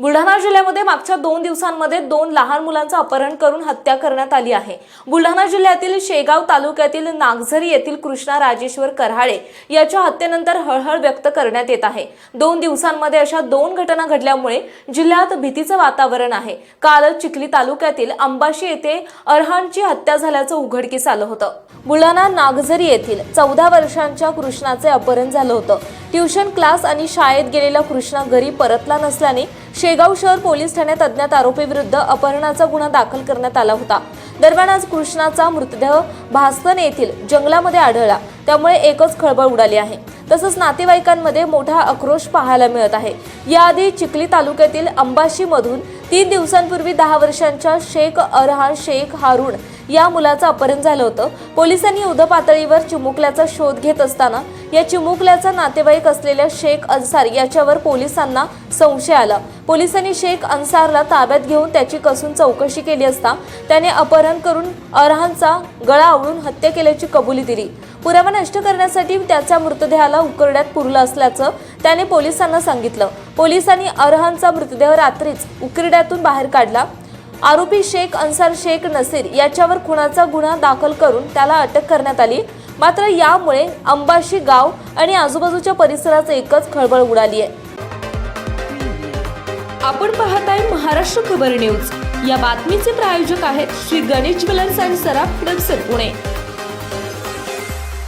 बुलढाणा जिल्ह्यामध्ये मागच्या दोन दिवसांमध्ये दोन लहान मुलांचं अपहरण करून हत्या करण्यात आली आहे. बुलढाणा जिल्ह्यातील शेगाव तालुक्यातील नागझरी येथील कृष्णा राजेश्वर करहाळे याच्या हत्येनंतर हळहळ व्यक्त करण्यात येत आहे. दोन दिवसांमध्ये अशा दोन घटना घडल्यामुळे जिल्ह्यात भीतीचं वातावरण आहे. काल चिखली तालुक्यातील अंबाशी येथे अरहानची हत्या झाल्याचं उघडकीस आलं होतं. बुलढाणा नागझरी येथील चौदा वर्षांच्या कृष्णाचे अपहरण झालं होतं. ट्युशन क्लास आणि शाळेत गेलेला कृष्णा घरी परतला नसल्याने शेगाव शहर पोलीस ठाण्यात अज्ञात आरोपीविरुद्ध अपहरणाचा गुन्हा दाखल करण्यात आला होता. दरम्यान आज कृष्णाचा मृतदेह भास्कन येथील जंगलामध्ये आढळला. त्यामुळे एकच खळबळ उडाली आहे. तसंच नातेवाईकांमध्ये मोठा आक्रोश पाहायला मिळत आहे. याआधी चिखली तालुक्यातील अंबाशीमधून तीन दिवसांपूर्वी दहा वर्षांच्या शेख अरहान शेख हारून या मुलाचं अपहरण झालं होतं. पोलिसांनी युद्ध पातळीवर चिमुकल्याचा शोध घेत असताना या चिमुकल्याचा नातेवाईक असलेल्या शेख अन्सार याच्यावर पोलिसांना संशय आला. पोलिसांनी शेख अन्सारला ताब्यात घेऊन त्याची कसून चौकशी केली असता त्याने अपहरण करून अरहानचा गळा आवळून हत्या केल्याची कबुली दिली. पुरावा नष्ट करण्यासाठी त्याच्या मृतदेहाला उकरड्यात पुरलं असल्याचं त्याने पोलिसांना सांगितलं. पोलिसांनी अरहानचा मृतदेह रात्रीच उकरड्यातून बाहेर काढला. आरोपी शेख अन्सार शेख नसीर याच्यावर खुनाचा गुन्हा दाखल करून त्याला अटक करण्यात आली. मात्र यामुळे अंबाशी गाव आणि आजूबाजूच्या परिसरात एकच खळबळ उडाली आहे. आपण पाहत आहे महाराष्ट्र खबर न्यूज. या बातमीचे प्रायोजक आहेत श्री गणेश ज्वेलर्स अँड सराफ हडपसर पुणे.